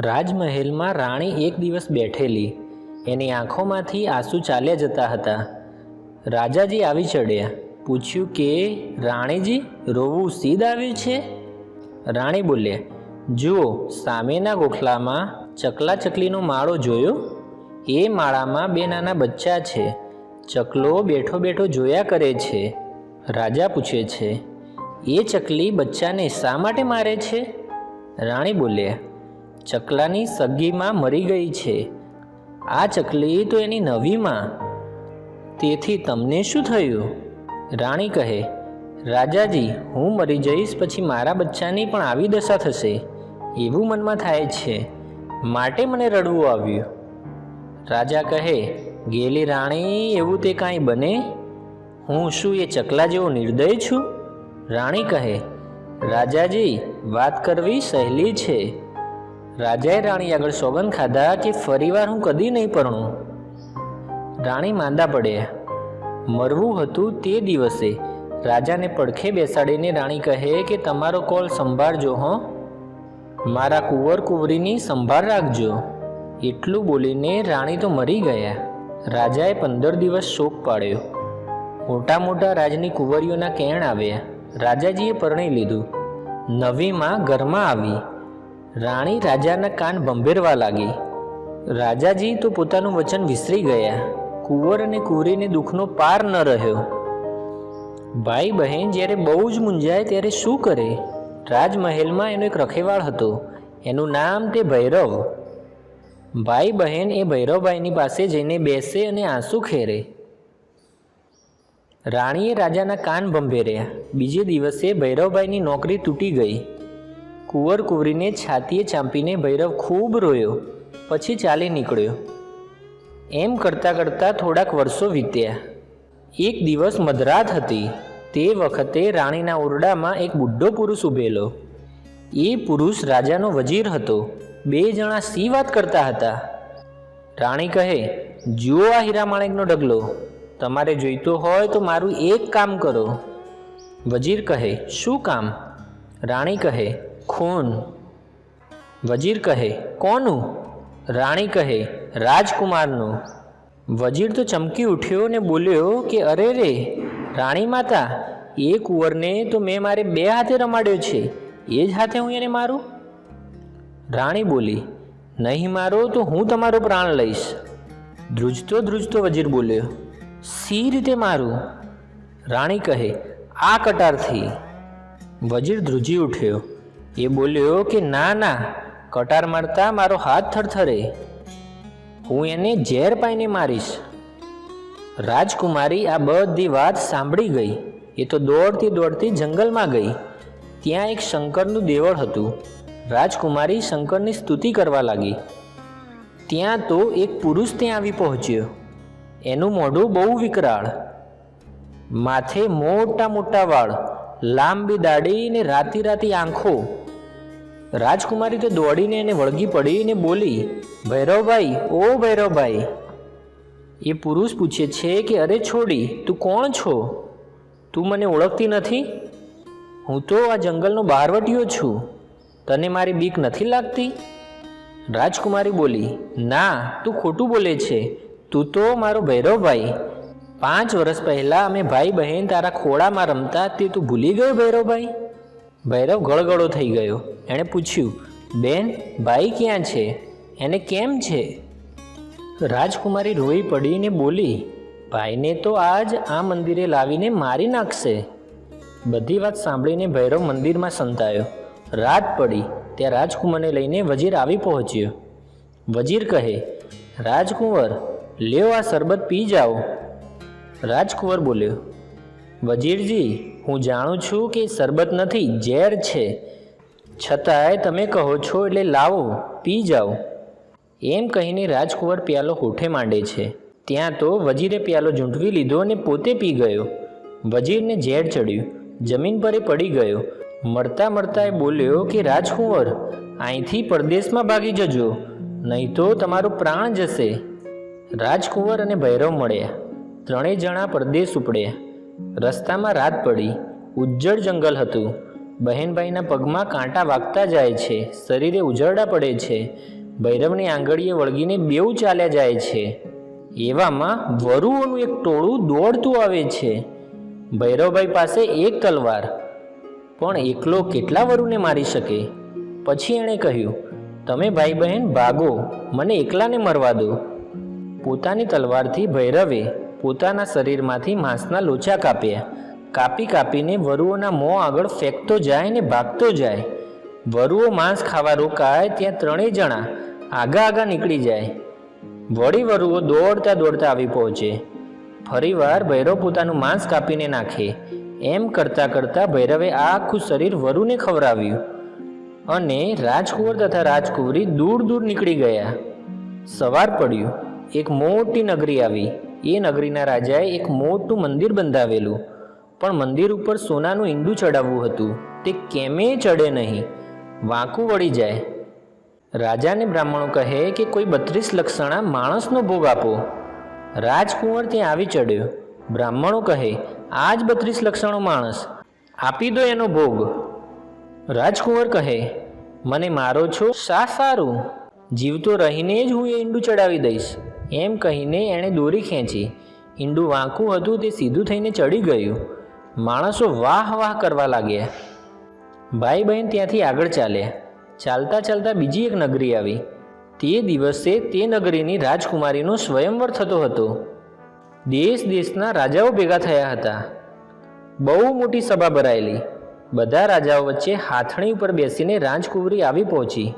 રાજમહેલમાં રાણી એક દિવસ બેઠેલી. એની આંખોમાંથી આંસુ ચાલ્યા જતા હતા. રાજાજી આવી ચડ્યા. પૂછ્યું કે, રાણીજી, રોવું સીધ આવ્યું છે? રાણી બોલ્યા, જુઓ, સામેના ગોખલામાં ચકલા ચકલીનો માળો જોયો? એ માળામાં બે નાના બચ્ચા છે. ચકલો બેઠો બેઠો જોયા કરે છે. રાજા પૂછે છે, એ ચકલી બચ્ચાને શા માટે મારે છે? રાણી બોલ્યા ચકલાની સગીમાં મરી ગઈ છે. આ ચકલી તો એની નવીમાં. તેથી તમને શું થયું? રાણી કહે, રાજાજી, હું મરી જઈશ પછી મારા બચ્ચાની પણ આવી દશા થશે. એવું મનમાં થાય છે. માટે મને રડવું આવ્યું. રાજા કહે, ગેલી રાણી, એવું તે કાંઈ બને? હું શું એ ચકલા જેવો નિર્દય છું? રાણી કહે, રાજાજી, વાત કરવી સહેલી છે. રાજાએ રાણી આગળ સોગંદ ખાધા કે ફરીવાર હું કદી નહીં પરણું. રાણી માંદા પડ્યા મરવું હતું તે દિવસે. રાજાને પડખે બેસાડીને રાણી કહે કે તમારો કોલ સંભાળજો, હો. મારા કુંવર કુંવરીની સંભાળ રાખજો. એટલું બોલીને રાણી તો મરી ગયા. રાજાએ પંદર દિવસ શોક પાડ્યો. મોટા મોટા રાજની કુંવરીઓના કેણ આવ્યા. રાજાજીએ પરણી લીધું. નવીમાં ઘરમાં આવી. રાણી રાજાના કાન ભંભેરવા લાગી. રાજાજી, તો પોતાનું વચન વિસરી ગયા. કુંવર અને કુંવરીને દુઃખનો પાર ન રહ્યો. ભાઈ બહેન જ્યારે બહુ જ મૂંઝાય ત્યારે શું કરે? રાજમહેલમાં એનો એક રખેવાળ હતો. એનું નામ તે ભૈરવ. ભાઈ બહેન એ ભૈરવભાઈની પાસે જઈને બેસે અને આંસુ ખેરે. રાણીએ રાજાના કાન ભંભેર્યા. બીજે દિવસે ભૈરવભાઈની નોકરી તૂટી ગઈ. કુંવર કુંવરીને છાતીએ ચાંપીને ભૈરવ ખૂબ રોયો. પછી ચાલી નીકળ્યો. એમ કરતાં કરતાં થોડાક વર્ષો વીત્યા. એક દિવસ મધરાત હતી. તે વખતે રાણીના ઓરડામાં એક બુઢો પુરુષ ઊભેલો એ પુરુષ રાજાનો વજીર હતો. બે જણા સી વાત કરતા હતા? રાણી કહે, જુઓ આ હીરામાણેકનો ડગલો તમારે જોઈતો હોય તો મારું એક કામ કરો. વજીર કહે, શું કામ? રાણી કહે ખૂન. વજીર કહે, કોનું? રાણી કહે, રાજકુમારનું. વજીર તો ચમકી ઉઠ્યો ને બોલ્યો કે, અરે રે, રાણી માતા એ કુંવરને તો મેં મારે બે હાથે રમાડ્યો છે, એ જ હાથે હું એને મારું? રાણી બોલી, નહીં મારો તો હું તમારો પ્રાણ લઈશ. ધ્રુજતો ધ્રુજતો વજીર બોલ્યો, સી રીતે મારું? રાણી કહે, આ કટારથી. વજીર ધ્રુજી ઉઠ્યો એ બોલ્યો કે ના ના, કટાર મારતા મારો હાથ થરથરે હું એને ઝેર પાઈને મારીશ. રાજકુમારી આ બધી વાત સાંભળી ગઈ. એ તો દોડતી દોડતી જંગલમાં ગઈ. ત્યાં એક શંકરનું દેવળ હતું. રાજકુમારી શંકરની સ્તુતિ કરવા લાગી. ત્યાં તો એક પુરુષ ત્યાં આવી પહોંચ્યો. એનું મોઢું બહુ વિકરાળ. માથે મોટા મોટા વાળ. લાંબી દાઢી ને રાતી રાતી આંખો. રાજકુમારી તો દોડીને એને વળગી પડી ને બોલી, ભૈરવભાઈ, ઓ ભૈરવભાઈ. એ પુરુષ પૂછે છે કે, અરે છોડી, તું કોણ છો? તું મને ઓળખતી નથી? હું તો આ જંગલનો બહારવટીયો છું. તને મારી બીક નથી લાગતી? રાજકુમારી બોલી, ના, તું ખોટું બોલે છે. તું તો મારો ભૈરવભાઈ. પાંચ વર્ષ પહેલાં અમે ભાઈ બહેન તારા ખોળામાં રમતા તે તું ભૂલી ગયો ભૈરવભાઈ ભૈરવ ગળગળો થઈ ગયો. એણે પૂછ્યું, બેન, ભાઈ ક્યાં છે? એને કેમ છે? રાજકુમારી રોઈ પડીને બોલી, ભાઈને તો આજ આ મંદિરે લાવીને મારી નાખશે. બધી વાત સાંભળીને ભૈરવ મંદિરમાં સંતાયો. રાત પડી, ત્યાં રાજકુમારને લઈને વજીર આવી પહોંચ્યો. વજીર કહે, રાજકુંવર, લ્યો આ શરબત પી જાઓ. રાજકુંવર બોલ્યો, વજીરજી, હું જાણું છું કે શરબત નથી, ઝેર છે. છતાંય તમે કહો છો એટલે લાવો, પી જાઓ. એમ કહીને રાજકુંવર પ્યાલો હોઠે માંડે છે. ત્યાં તો વજીરે પ્યાલો ઝૂંટવી લીધો અને પોતે પી ગયો. વજીરને ઝેર ચડ્યું. જમીન પર એ પડી ગયો. મળતા મળતા એ બોલ્યો કે, રાજકુંવર, અહીંથી પરદેશમાં ભાગી જજો, નહીં તો તમારો પ્રાણ જશે. રાજકુંવર અને ભૈરવ મળ્યા. ત્રણેય જણા પરદેશ ઉપડ્યા રસ્તામાં રાત પડી. ઉજ્જડ જંગલ હતું. બહેનભાઈના પગમાં કાંટા વાગતા જાય છે. શરીરે ઉજરડા પડે છે. ભૈરવની આંગળીએ વળગીને બેઉ ચાલ્યા જાય છે. એવામાં વરુઓનું એક ટોળું દોડતું આવે છે. ભૈરવભાઈ પાસે એક તલવાર. પણ એકલો કેટલા વરુને મારી શકે? પછી એણે કહ્યું, તમે ભાઈ બહેન ભાગો. મને એકલાને મરવા દો. પોતાની તલવારથી ભૈરવે પોતાના શરીરમાંથી માંસના લોચા કાપ્યા કાપી કાપીને વરુઓના મોં આગળ ફેંકતો જાય ને ભાગતો જાય. વરુઓ માંસ ખાવા રોકાય ત્યાં ત્રણેય જણા આગા આગા નીકળી જાય. વળી વરુઓ દોડતા દોડતા આવી પહોંચે. ફરીવાર ભૈરવ પોતાનું માંસ કાપીને નાખે. એમ કરતાં કરતાં ભૈરવે આખું શરીર વરુને ખવડાવ્યું. અને રાજકુંવર તથા રાજકુંવરી દૂર દૂર નીકળી ગયા. સવાર પડ્યું. એક મોટી નગરી આવી. એ નગરીના રાજાએ એક મોટું મંદિર બંધાવેલું. પણ મંદિર ઉપર સોનાનું ઈંડું ચડાવવું હતું. તે કેમે ચડે નહીં. વાંકું વળી જાય. રાજાને બ્રાહ્મણો કહે કે કોઈ બત્રીસ લક્ષણા માણસનો ભોગ આપો. રાજકુંવર ત્યાં આવી ચડ્યો. બ્રાહ્મણો કહે આ જ બત્રીસ લક્ષણો માણસ. આપી દો એનો ભોગ. રાજકુંવર કહે, મને મારો છો, શા સારું? જીવતો રહીને જ હું એ ઈંડું ચડાવી દઈશ. એમ કહીને એણે દોરી ખેંચી. ઈંડું વાંકું હતું તે સીધું થઈને ચડી ગયું. માણસો વાહ વાહ કરવા લાગ્યા. ભાઈ બહેન ત્યાંથી આગળ ચાલ્યા. ચાલતા ચાલતા બીજી એક નગરી આવી. તે દિવસે તે નગરીની રાજકુમારીનો સ્વયંવર થતો હતો. દેશ દેશના રાજાઓ ભેગા થયા હતા. બહુ મોટી સભા ભરાયેલી. બધા રાજાઓ વચ્ચે હાથણી ઉપર બેસીને રાજકુંવરી આવી પહોંચી.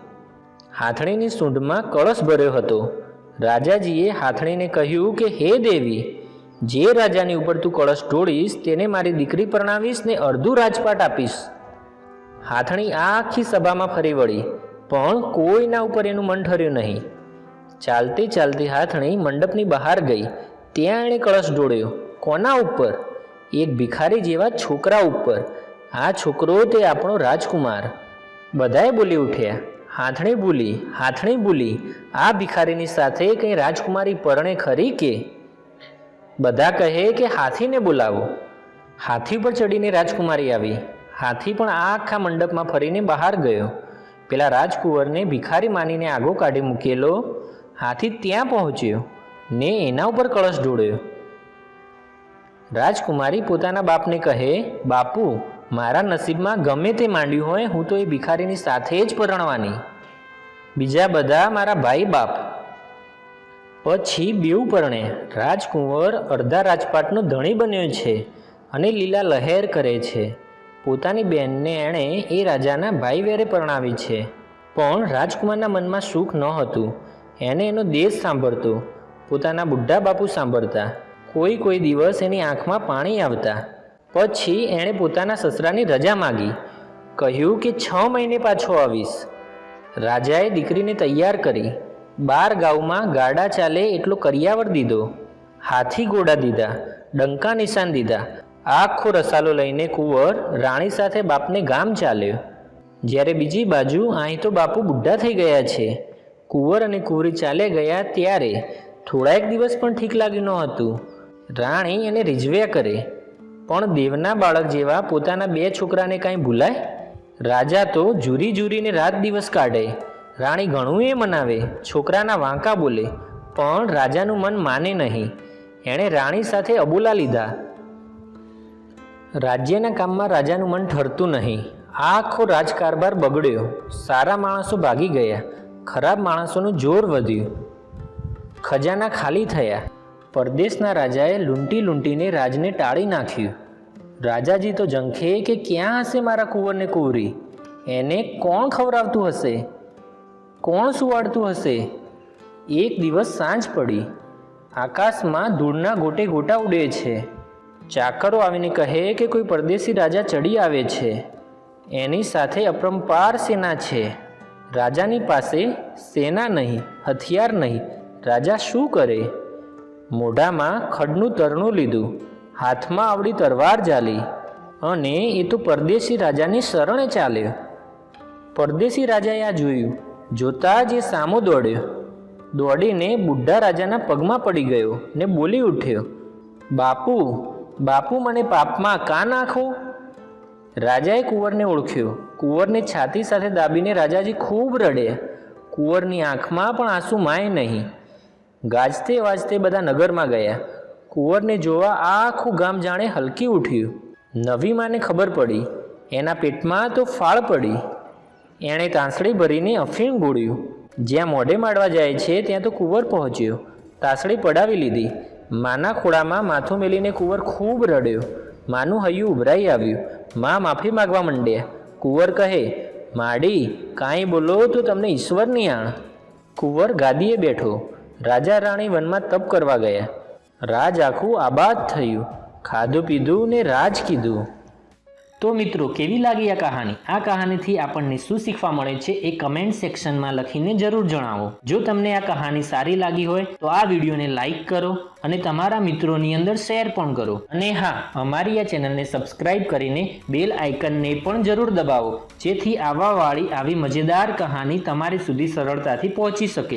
હાથણીની સૂંઢમાં કળશ ભર્યો હતો. રાજાજીએ હાથણીને કહ્યું કે, હે દેવી, જે રાજાની ઉપર તું કળશ ઢોળીશ, તેને મારી દીકરી પરણાવીશ ને અડધું રાજપાટ આપીશ. હાથણી આખી સભામાં ફરી વળી, પણ કોઈના ઉપર એનું મન ઠર્યું નહીં. ચાલતી ચાલતી હાથણી મંડપની બહાર ગઈ. ત્યાં એણે કળશ ઢોળ્યો. કોના ઉપર? એક ભિખારી જેવા છોકરા ઉપર. આ છોકરો તે આપણો રાજકુમાર. બધાએ બોલી ઉઠ્યા. હાથણી બોલી હાથણી બોલી, આ ભિખારીની સાથે કંઈ રાજકુમારી પરણે ખરી કે? બધા કહે કે હાથીને બોલાવો. હાથી પર ચડીને રાજકુમારી આવી. હાથી પણ આ આખા મંડપમાં ફરીને બહાર ગયો. પેલા રાજકુંવરને ભિખારી માનીને આગો કાઢી મૂકેલો. હાથી ત્યાં પહોંચ્યો ને એના ઉપર કળશ ઢોળ્યો. રાજકુમારી પોતાના બાપને કહે, બાપુ મારા નસીબમાં ગમે તે માંડ્યું હોય, હું તો એ ભિખારીની સાથે જ પરણવાની. બીજા બધા મારા ભાઈ બાપ. પછી બેઉ પરણે રાજકુંવર અડધા રાજપાટનો ધણી બન્યો છે અને લીલા લહેર કરે છે. પોતાની બહેનને એણે એ રાજાના ભાઈ વેરે પરણાવી છે. પણ રાજકુમારના મનમાં સુખ ન હતું. એને એનો દેશ સાંભળતો. પોતાના બુઢા બાપુ સાંભળતા. કોઈ કોઈ દિવસ એની આંખમાં પાણી આવતા. પછી એણે પોતાના સસરાની રજા માગી. કહ્યું કે છ મહિને પાછો આવીશ. રાજાએ દીકરીને તૈયાર કરી બાર ગાઉમાં ગાડા ચાલે એટલો કરિયાવર દીધો. હાથી ઘોડા દીધા, ડંકા નિશાન દીધા, આખો રસાલો લઈને કુંવર રાણી સાથે બાપને ગામ ચાલ્યો. જ્યારે બીજી બાજુ અહીં તો બાપુ બુઢા થઈ ગયા છે. કુંવર અને કુંવરી ચાલે ગયા ત્યારે થોડા એક દિવસ પણ ઠીક લાગ્યું ન હતું. રાણી એને રીઝવ્યા કરે. પણ દેવના બાળક જેવા પોતાના બે છોકરાને કાંઈ ભૂલાય? રાજા તો જુરી જુરીને રાત દિવસ કાઢે. રાણી ઘણું એ મનાવે, છોકરાના વાંકા બોલે, પણ રાજાનું મન માને નહીં. એણે રાણી સાથે અબોલા લીધા. રાજ્યના કામમાં રાજાનું મન ઠરતું નહીં. આખો રાજકારભાર બગડ્યો. સારા માણસો ભાગી ગયા. ખરાબ માણસોનું જોર વધ્યું. ખજાના ખાલી થયા. પરદેશના રાજાએ લૂંટી લૂંટીને રાજને ટાળી નાખ્યું. રાજાજી તો ઝંખે કે ક્યાં હશે મારા કુંવરને કુંવરી? એને કોણ ખવડાવતું હશે? કોણ સુવાડતું હશે? એક દિવસ સાંજ પડી. આકાશમાં ધૂળના ગોટે ગોટા ઉડે છે. ચાકરો આવીને કહે કે કોઈ પરદેશી રાજા ચડી આવે છે. એની સાથે અપરંપાર સેના છે. રાજાની પાસે સેના નહીં, હથિયાર નહીં. રાજા શું કરે? મોઢામાં ખડનું તરણું લીધું. હાથમાં આવડી તરવાર ચાલી અને એ તો પરદેશી રાજાની શરણે ચાલ્યો. પરદેશી રાજાએ આ જોયું. જોતા જ એ સામો દોડ્યો. દોડીને બુઢા રાજાના પગમાં પડી ગયો ને બોલી ઉઠ્યો, બાપુ બાપુ મને પાપમાં કા નાખો? રાજાએ કુંવરને ઓળખ્યો. કુંવરની છાતી સાથે દાબીને રાજાજી ખૂબ રડ્યા. કુંવરની આંખમાં પણ આંસુ માય નહીં. ગાજતે વાજતે બધા નગરમાં ગયા. કુંવરને જોવા આખું ગામ જાણે હલકી ઉઠ્યું. નવી માને ખબર પડી. એના પેટમાં તો ફાળ પડી. એણે તાંસળી ભરીને અફીણ ગોળ્યું જ્યાં મોઢે માડવા જાય છે ત્યાં તો કુંવર પહોંચ્યો. તાસળી પડાવી લીધી. માના ખોળામાં માથું મેલીને કુંવર ખૂબ રડ્યો. માનું હૈયું ઉભરાઈ આવ્યું. મા, માફી માગવા માંડ્યા. કુંવર કહે, માડી, કાંઈ બોલો તો તમને ઈશ્વરની આણ. કુંવર ગાદીએ બેઠો. રાજા રાણી વનમાં તપ કરવા ગયા. રાજ આખું આબાદ થયું. ખાધું પીધું ને રાજ કીધું. તો મિત્રો, કેવી લાગી આ કહાની? આ કહાનીથી આપણને શું શીખવા મળે છે એ કમેન્ટ સેક્શનમાં લખીને જરૂર જણાવો. જો તમને આ કહાની સારી લાગી હોય, તો આ વિડીયોને લાઇક કરો અને તમારા મિત્રોની અંદર શેર પણ કરો. અને હા, અમારી આ ચેનલને સબસ્ક્રાઇબ કરીને બેલ આઇકનને પણ જરૂર દબાવો, જેથી આવાવાળી આવી મજેદાર કહાની તમારી સુધી સરળતાથી પહોંચી શકે.